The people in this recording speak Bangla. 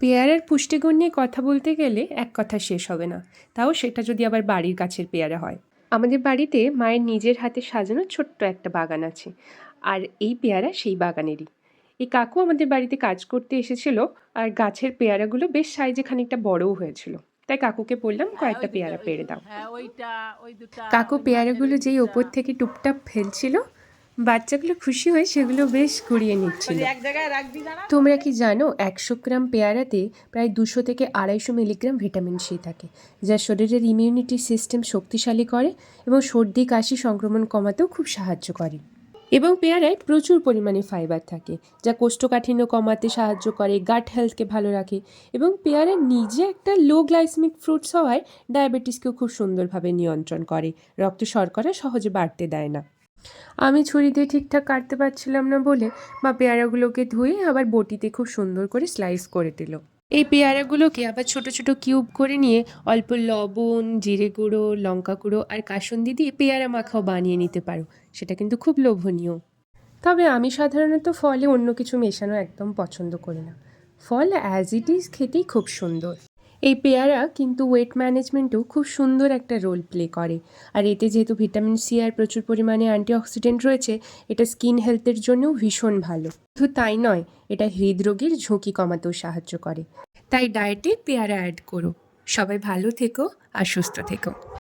পেয়ারার পুষ্টিগুণ নিয়ে কথা বলতে গেলে এক কথা শেষ হবে না। তাও সেটা যদি আবার বাড়ির গাছের পেয়ারা হয়। আমাদের বাড়িতে মায়ের নিজের হাতে সাজানো ছোট্ট একটা বাগান আছে। আর এই পেয়ারা সেই বাগানেরই। এই কাকু আমাদের বাড়িতে কাজ করতে এসেছিল আর গাছের পেয়ারাগুলো বেশ সাইজে খানিকটা বড়ও হয়েছিল। তাই কাকুকে বললাম কয়েকটা পেয়ারা পেড়ে দাও। হ্যাঁ ওইটা ওই কাকু পেয়ারাগুলো যেই ওপর থেকে টুপটাপ ফেলছিল বাচ্চাগুলো খুশি হয়ে সেগুলো বেশ কুড়িয়ে নিচ্ছিল। এক জায়গায় রাখবি তোমরা কি জানো একশো গ্রাম পেয়ারাতে প্রায় দুশো থেকে আড়াইশো মিলিগ্রাম ভিটামিন সি থাকে যা শরীরের ইমিউনিটি সিস্টেম শক্তিশালী করে এবং সর্দি কাশি সংক্রমণ কমাতেও খুব সাহায্য করে। এবং পেয়ারায় প্রচুর পরিমাণে ফাইবার থাকে যা কোষ্ঠকাঠিন্য কমাতে সাহায্য করে গাট হেলথকে ভালো রাখে এবং পেয়ারা নিজে একটা লো গ্লাইসমিক ফ্রুটস হওয়ায় ডায়াবেটিসকেও খুব সুন্দরভাবে নিয়ন্ত্রণ করে রক্ত শর্করা সহজে বাড়তে দেয় না। আমি ছুরি দিয়ে ঠিকঠাক কাটতে পারছিলাম না বলে মা পেয়ারাগুলোকে ধুয়ে আবার বটিতে খুব সুন্দর করে স্লাইস করে দিল। এই পেয়ারাগুলোকে আবার ছোট ছোট কিউব করে নিয়ে অল্প লবণ, জিরে গুঁড়ো, লঙ্কা গুঁড়ো আর কাসুন্দি দিয়ে পেয়ারা মাখাও বানিয়ে নিতে পারো। সেটা কিন্তু খুব লোভনীয়। তবে আমি সাধারণত ফলে অন্য কিছু মেশানো একদম পছন্দ করি না। ফল অ্যাজ ইট ইজ খেতেই খুব সুন্দর। এই পেয়ারা কিন্তু ওয়েট ম্যানেজমেন্টেও খুব সুন্দর একটা রোল প্লে করে। আর এতে যেহেতু ভিটামিন সি আর প্রচুর পরিমাণে অ্যান্টিঅক্সিডেন্ট রয়েছে, এটা স্কিন হেলথের জন্যও ভীষণ ভালো। শুধু তাই নয়, এটা হৃদরোগের ঝুঁকি কমাতেও সাহায্য করে। তাই ডায়েটে পেয়ারা অ্যাড করো। সবাই ভালো থেকো আর সুস্থ থেকো।